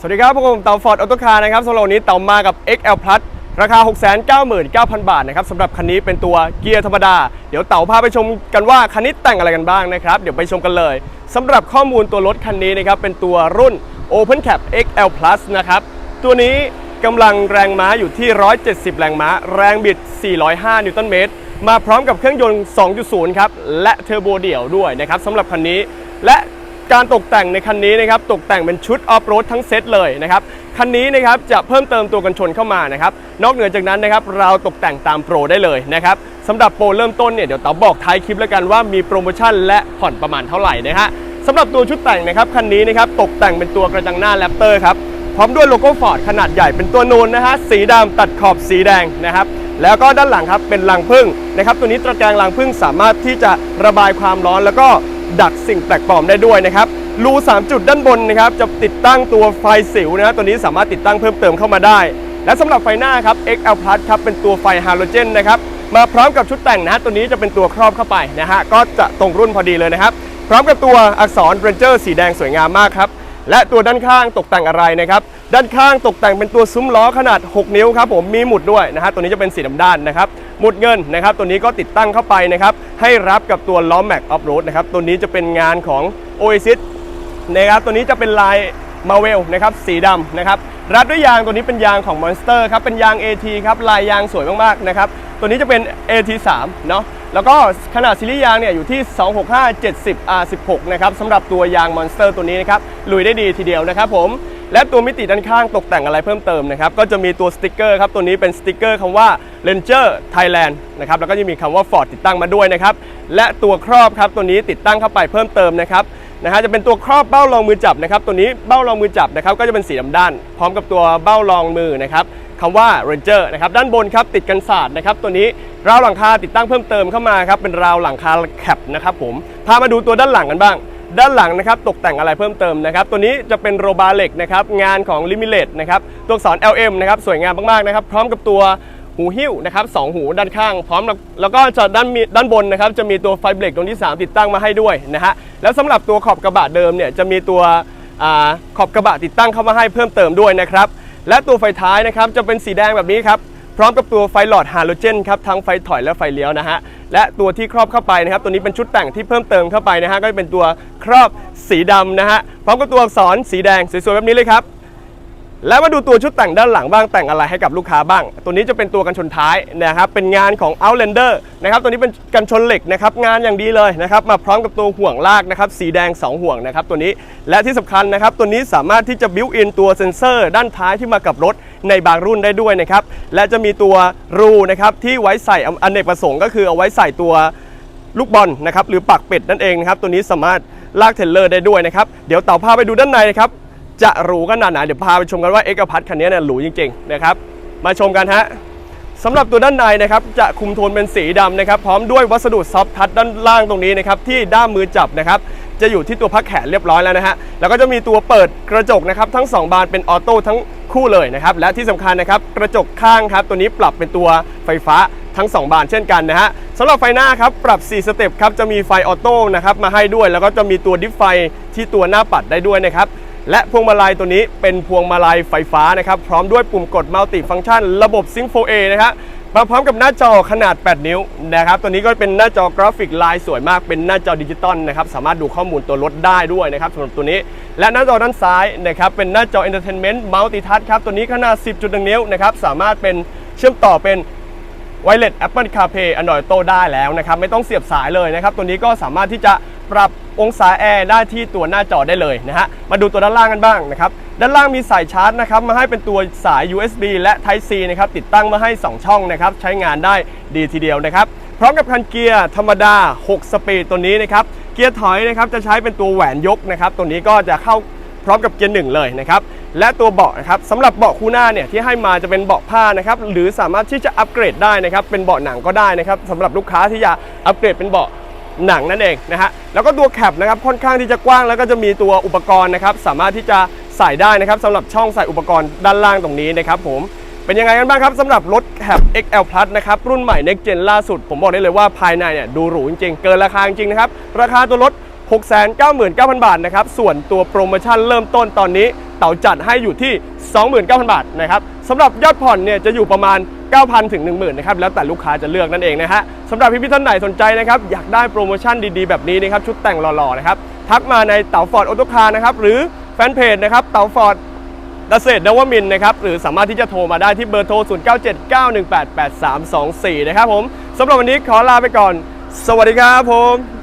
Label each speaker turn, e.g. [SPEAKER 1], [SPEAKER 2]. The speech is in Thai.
[SPEAKER 1] สวัสดีครับผมเต่าฟอร์ดออโตคาร์นะครับสำหรับวันนี้เต่ามากับ XL Plus ราคา 699,000 บาทนะครับสำหรับคันนี้เป็นตัวเกียร์ธรรมดา เดี๋ยวเต่าพาไปชมกันว่าคันนี้แต่งอะไรกันบ้างนะครับ เดี๋ยวไปชมกันเลยสำหรับข้อมูลตัวรถคันนี้นะครับเป็นตัวรุ่น Open Cap XL Plus นะครับตัวนี้กำลังแรงม้าอยู่ที่ 170 แรงม้า แรงบิด 405 นิวตันเมตร มาพร้อมกับเครื่องยนต์ 2.0 ครับ และเทอร์โบเดี่ยวด้วยนะครับสำหรับคันนี้ การตกแต่งในคันนี้นะครับตกแต่งเป็นชุดออฟโรดทั้งเซตเลยนะครับคันนี้นะครับจะเพิ่มเติมตัวกันชนเข้ามานะครับนอกเหนือจากนั้นนะครับเราตกแต่งตามโปรได้เลยนะครับสำหรับโปรเริ่มต้นเนี่ยเดี๋ยวเต๋าบอกท้ายคลิปแล้วกันว่ามีโปรโมชั่นและผ่อนประมาณเท่าไหร่นะฮะสำหรับตัวชุดแต่งนะครับคันนี้นะครับตกแต่งเป็นตัวกระจังหน้าแรปเตอร์ครับพร้อมด้วยโลโก้ฟอร์ดขนาดใหญ่เป็นตัวนูนนะฮะสีดำตัดขอบสีแดงนะครับแล้วก็ด้านหลังครับเป็นรังผึ้งนะครับตัวนี้ตะแกรงรังผึ้งสามารถที่จะระบายความร้อนแล้วก็ ดักสิ่งแปลกปลอมได้ด้วยนะครับรู3จุดด้านบนนะครับจะติดตั้งตัวไฟสิวนะฮะตัวนี้สามารถติดตั้งเพิ่มเติมเข้ามาได้ และสำหรับไฟหน้าครับ XL Plus ครับเป็นตัวไฟฮาโลเจนนะครับมาพร้อมกับชุดแต่งนะตัวนี้จะเป็นตัวครอบเข้าไปนะฮะก็จะตรงรุ่นพอดีเลยนะครับ พร้อมกับตัวอักษร Ranger สีแดงสวยงามมากครับและตัวด้านข้างตกแต่งอะไรนะครับ ด้านข้างตกแต่งเป็นตัวซุ้มล้อขนาด 6 นิ้วครับผมมีหมุดด้วยนะฮะตัวนี้จะเป็นสีดำด้านนะครับหมุดเงินนะครับตัวนี้ก็ติดตั้งเข้าไปนะครับให้รับกับตัวล้อแม็กออฟโรดนะครับตัวนี้จะเป็นงานของ Oasis นะครับตัวนี้จะเป็นลายมาเวลนะครับสีดำนะครับรัดด้วยยางตัวนี้เป็นยางของ Monster ครับเป็นยาง AT ครับลายยางสวยมากๆนะครับตัวนี้จะเป็น AT3 เนาะ แล้วก็ขนาดซีรีส์ยางเนี่ยอยู่ที่ 265 70 R16 นะครับสำหรับตัวยาง Monster ตัวนี้นะครับลุยได้ดีทีเดียวนะครับผมและตัวมิติด้านข้างตกแต่งอะไรเพิ่มเติมนะครับก็จะมีตัวสติกเกอร์ครับตัวนี้เป็นสติกเกอร์คำว่า Ranger Thailand นะครับแล้วก็จะมีคำว่า Ford ติดตั้งมาด้วยนะครับและตัวครอบครับตัวนี้ติดตั้งเข้าไปเพิ่มเติมนะครับนะฮะจะเป็นตัวครอบเบ้ารองมือจับนะครับตัวนี้เบ้ารองมือจับนะครับก็จะเป็นสีดำด้าน พร้อมกับตัวเบ้ารองมือนะครับ คำว่า Ranger นะครับด้านบนครับติดกันศาสตร์นะครับตัวนี้ราวหลังคาติดตั้งเพิ่มเติมเข้ามาครับเป็นราวหลังคาแคปนะครับผมพามาดูตัวด้านหลังกันบ้าง ด้านหลังนะครับตกแต่งอะไรเพิ่มเติมนะครับตัวนี้จะเป็นโรบาเหล็กนะครับงานของ l i m i l e t นะครับตัวอักษร LM นะครับสวยงามมากๆนะครับพร้อมกับตัวหูหิ้วนะครับสองหูด้านข้าง พร้อมแล้วแล้วก็จะด้านด้านบนนะครับจะมีตัวไฟเบรกตรงที่ 3 ติดตั้งมาให้ด้วยนะฮะแล้วสำหรับตัวขอบกระบะเดิมเนี่ยจะมีตัวอขอบกระบะติดตั้งเข้ามาให้เพิ่มเติมด้วยนะครับ และตัวไฟท้ายนะครับจะเป็นสีแดงแบบนี้ครับพร้อมกับตัวไฟหลอดฮาโลเจนครับทั้งไฟถอยและไฟเลี้ยวนะฮะและตัวที่ครอบเข้าไปนะครับตัวนี้เป็นชุดแต่งที่เพิ่มเติมเข้าไปนะฮะก็จะเป็นตัวครอบสีดำนะฮะพร้อมกับตัวอักษรสีแดงสวยๆแบบนี้เลยครับ แล้วมาดูตัวชุดแต่งด้านหลังบ้างแต่งอะไรให้กับลูกค้าบ้าง ตัวนี้จะเป็นตัวกันชนท้ายนะครับเป็นงานของ Outlander นะครับตัวนี้เป็นกันชนเหล็กนะครับงานอย่างดีเลยนะครับมาพร้อมกับตัวห่วงลากนะครับสีแดง 2 ห่วงนะครับตัวนี้และที่สำคัญนะครับตัวนี้สามารถที่จะบิวอินตัวเซ็นเซอร์ด้านท้ายที่มากับรถในบางรุ่นได้ด้วยนะครับและจะมีตัวรูนะครับที่ไว้ใส่อนเนกประสงค์ก็คือเอาไว้ใส่ตัวลูกบอลนะครับหรือปักเป็ดนั่นเองนะครับตัวนี้สามารถลากเทรลเลอร์ได้ด้วยนะครับเดี๋ยวเต่าพาไปดูด้านในนะครับ จะหรูขนาดไหนเดี๋ยวพาไปชมกันว่าเอกพัทคันนี้เนี่ยหรูจริงๆนะครับมาชมกันฮะสำหรับตัวด้านในนะครับจะคุมโทนเป็นสีดำนะครับพร้อมด้วยวัสดุซอฟทัชด้านล่างตรงนี้นะครับที่ด้ามมือจับนะครับจะอยู่ที่ตัวพักแขนเรียบร้อยแล้วนะฮะแล้วก็จะมีตัวเปิดกระจกนะครับทั้งสองบานเป็นออโต้ทั้งคู่เลยนะครับและที่สำคัญนะครับกระจกข้างครับตัวนี้ปรับเป็นตัวไฟฟ้าทั้ง 2 บานเช่นกันนะฮะสำหรับไฟหน้าครับปรับ 4 สเต็ปครับจะมีไฟออโต้นะครับมาให้ด้วย แล้วก็จะมีตัวดิฟไฟที่ตัวหน้าปัดได้ด้วยนะครับ และพวงมาลัยตัวนี้เป็นพวงมาลัยไฟฟ้านะครับพร้อมด้วยปุ่มกดมัลติฟังก์ชัน ระบบ Sync 4A นะครับมาพร้อมกับหน้าจอขนาด 8 นิ้วนะครับตัวนี้ก็เป็นหน้าจอกราฟิกลายสวยมากเป็นหน้าจอดิจิตอลนะครับสามารถดูข้อมูลตัวรถได้ด้วยนะครับสำหรับตัวนี้ และหน้าจอด้านซ้ายนะครับเป็นหน้าจอ Entertainment Multi-Touch ครับตัวนี้ขนาด 10.1 นิ้วนะครับสามารถเป็นเชื่อมต่อเป็นไวเลส Apple CarPlay Android Auto ได้แล้วนะครับไม่ต้องเสียบสายเลยนะครับตัวนี้ก็สามารถที่จะ ปรับองศาแอร์ได้ที่ตัวหน้าจอได้เลยนะฮะ มาดูตัวด้านล่างกันบ้างนะครับ ด้านล่างมีสายชาร์จนะครับ มาให้เป็นตัวสาย USB และ Type C นะครับ ติดตั้งมาให้ 2 ช่องนะครับ ใช้งานได้ดีทีเดียวนะครับ พร้อมกับคันเกียร์ธรรมดา 6 สปีดตัวนี้นะครับ เกียร์ถอยนะครับ จะใช้เป็นตัวแหวนยกนะครับ ตัวนี้ก็จะเข้าพร้อมกับเกียร์หนึ่งเลยนะครับ และตัวเบาะนะครับสำหรับเบาะคู่หน้าเนี่ยที่ให้มาจะเป็นเบาะผ้านะครับ หรือสามารถที่จะอัปเกรดได้นะครับ เป็นเบาะหนังก็ได้นะครับสำหรับลูกค้าที่จะอัปเกรดเป็นเบาะ หนังนั่นเองนะฮะแล้วก็ตัวแคปนะครับค่อนข้างที่จะกว้างแล้วก็จะมีตัวอุปกรณ์นะครับสามารถที่จะใส่ได้นะครับสำหรับช่องใส่อุปกรณ์ด้านล่างตรงนี้นะครับผมเป็นยังไงกันบ้างครับสำหรับรถแคป XL Plus นะครับรุ่นใหม่ Next Gen ล่าสุด ผมบอกได้เลยว่าภายในเนี่ยดูหรูจริงๆ เกินราคาจริงนะครับราคาตัวรถ 699,000 บาทนะครับส่วนตัวโปรโมชั่นเริ่มต้นตอนนี้เต่าจัดให้อยู่ที่ 29,000 บาทนะครับสำหรับยอดผ่อนเนี่ยจะอยู่ประมาณ 9,000 ถึง 10,000นะครับแล้วแต่ลูกค้าจะเลือกนั่นเองนะฮะสำหรับพี่ๆท่านไหนสนใจนะครับอยากได้โปรโมชั่นดีๆ แบบนี้นะครับชุดแต่งหล่อๆนะครับทักมาในเต่าฟอร์ดออโตคาร์นะครับหรือแฟนเพจนะครับเต่าฟอร์ดดเกษตรนวมินนะครับหรือสามารถที่จะโทรมาได้ที่เบอร์โทร 0979188324 นะครับผมสำหรับวันนี้ขอลาไปก่อน สวัสดีครับผม